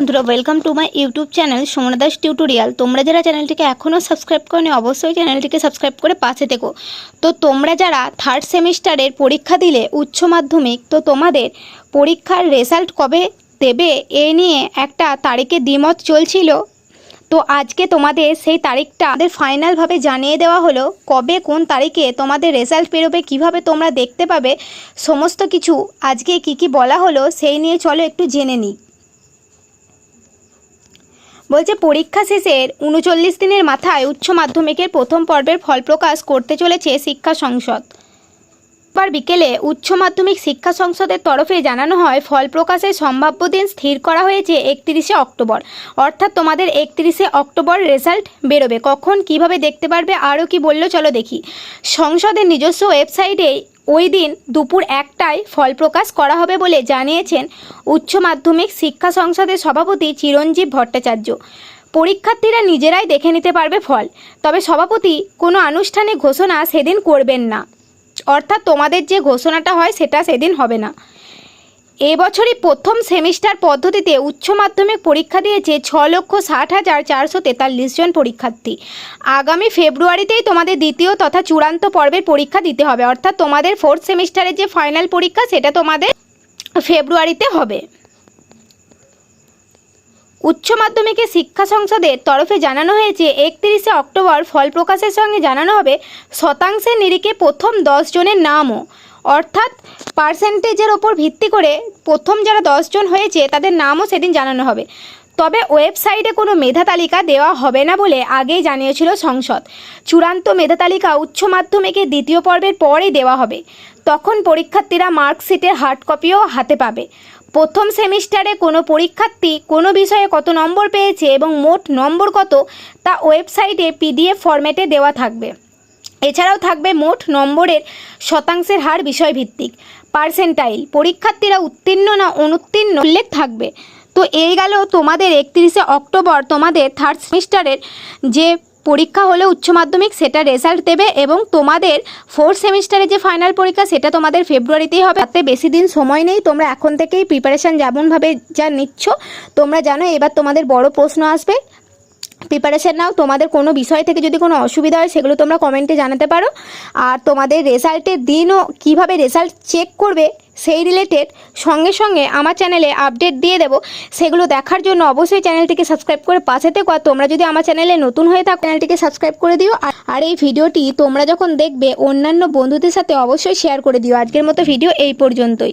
বন্ধুরা welcome to my YouTube channel Sumana Das tutorial তোমরা যারা চ্যানেলটিকে এখনও সাবস্ক্রাইব করনি, অবশ্যই চ্যানেলটিকে সাবস্ক্রাইব করে পাশে থেকো। তো তোমরা যারা থার্ড সেমিস্টারের পরীক্ষা দিলে উচ্চ মাধ্যমিক, তো তোমাদের পরীক্ষার রেজাল্ট কবে দেবে এ নিয়ে একটা তারিখে দ্বিমত চলছিল। তো আজকে তোমাদের সেই তারিখটা আমাদের ফাইনালভাবে জানিয়ে দেওয়া হলো, কবে কোন তারিখে তোমাদের রেজাল্ট বেরোবে, কীভাবে তোমরা দেখতে পাবে, সমস্ত কিছু আজকে কি কি বলা হলো, সেই নিয়ে চলো একটু জেনে নিই। বলছে, পরীক্ষা শেষের উনচল্লিশ দিনের মাথায় উচ্চ মাধ্যমিকের প্রথম পর্বের ফল প্রকাশ করতে চলেছে শিক্ষা সংসদ। বার বিকেলে উচ্চ মাধ্যমিক শিক্ষা সংসদের তরফে জানানো হয়, ফল প্রকাশের সম্ভাব্য দিন স্থির করা হয়েছে একত্রিশে অক্টোবর। অর্থাৎ তোমাদের একত্রিশে অক্টোবর রেজাল্ট বেরোবে। কখন, কীভাবে দেখতে পারবে, আরও কি বলল, চলো দেখি। সংসদের নিজস্ব ওয়েবসাইটে ওই দিন দুপুর একটায় ফল প্রকাশ করা হবে বলে জানিয়েছেন উচ্চ মাধ্যমিক শিক্ষা সংসদের সভাপতি চিরঞ্জীব ভট্টাচার্য। পরীক্ষার্থীরা নিজেরাই দেখে নিতে পারবে ফল, তবে সভাপতি কোনো আনুষ্ঠানিক ঘোষণা সেদিন করবেন না। অর্থাৎ তোমাদের যে ঘোষণাটা হয় সেটা সেদিন হবে না। এবছরই প্রথম সেমিস্টার পদ্ধতিতে উচ্চ মাধ্যমিক পরীক্ষা দিয়েছে ছ লক্ষ ষাট হাজার চারশো তেতাল্লিশ জন পরীক্ষার্থী। আগামী ফেব্রুয়ারিতেই তোমাদের দ্বিতীয় তথা চূড়ান্ত পর্বের পরীক্ষা দিতে হবে। অর্থাৎ তোমাদের ফোর্থ সেমিস্টারের যে ফাইনাল পরীক্ষা, সেটা তোমাদের ফেব্রুয়ারিতে হবে। উচ্চ মাধ্যমিকের শিক্ষা সংসদের তরফে জানানো হয়েছে, একত্রিশে অক্টোবর ফল প্রকাশের সঙ্গে জানানো হবে শতাংশের নিরিখে প্রথম দশ জনের নামও। অর্থাৎ পার্সেন্টেজের ওপর ভিত্তি করে প্রথম যারা দশজন হয়েছে, তাদের নামও সেদিন জানানো হবে। তবে ওয়েবসাইটে কোনো মেধা তালিকা দেওয়া হবে না বলে আগেই জানিয়েছিল সংসদ। চূড়ান্ত মেধা তালিকা উচ্চ মাধ্যমিকে দ্বিতীয় পর্বের পরেই দেওয়া হবে। তখন পরীক্ষার্থীরা মার্কশিটের হার্ড কপিও হাতে পাবে। প্রথম সেমিস্টারে কোনো পরীক্ষার্থী কোনো বিষয়ে কত নম্বর পেয়েছে এবং মোট নম্বর কত, তা ওয়েবসাইটে পিডিএফ ফরম্যাটে দেওয়া থাকবে। এছাড়াও থাকবে মোট নম্বরের শতাংশের হার বিষয়ভিত্তিক। পার্সেন্টাইল, পরীক্ষার্থীরা উত্তীর্ণ না অনুত্তীর্ণ উল্লেখ থাকবে। তো এই গেল তোমাদের একত্রিশে অক্টোবর, তোমাদের থার্ড সেমিস্টারের যে পরীক্ষা হলে উচ্চ মাধ্যমিক, সেটা রেজাল্ট দেবে এবং তোমাদের ফোর্থ সেমিস্টারে যে ফাইনাল পরীক্ষা, সেটা তোমাদের ফেব্রুয়ারিতেই হবে। তাতে বেশি দিন সময় নেই, তোমরা এখন থেকেই প্রিপারেশান যেমনভাবে যা নিচ্ছ, তোমরা জানো এবার তোমাদের বড় প্রশ্ন আসবে। প্রিপারেশান নাও। তোমাদের কোনো বিষয় থেকে যদি কোনো অসুবিধা হয়, সেগুলো তোমরা কমেন্টে জানাতে পারো। আর তোমাদের রেজাল্টের দিনও কীভাবে রেজাল্ট চেক করবে, সেই রিলেটেড সঙ্গে সঙ্গে আমার চ্যানেলে আপডেট দিয়ে দেবো। সেগুলো দেখার জন্য অবশ্যই চ্যানেলটিকে সাবস্ক্রাইব করে পাশে থেকো। আর তোমরা যদি আমার চ্যানেলে নতুন হয়ে থাকো চ্যানেলটিকে সাবস্ক্রাইব করে দিও। আর- আর এই ভিডিওটি তোমরা যখন দেখবে, অন্যান্য বন্ধুদের সাথে অবশ্যই শেয়ার করে দিও। আজকের মতো ভিডিও এই পর্যন্তই।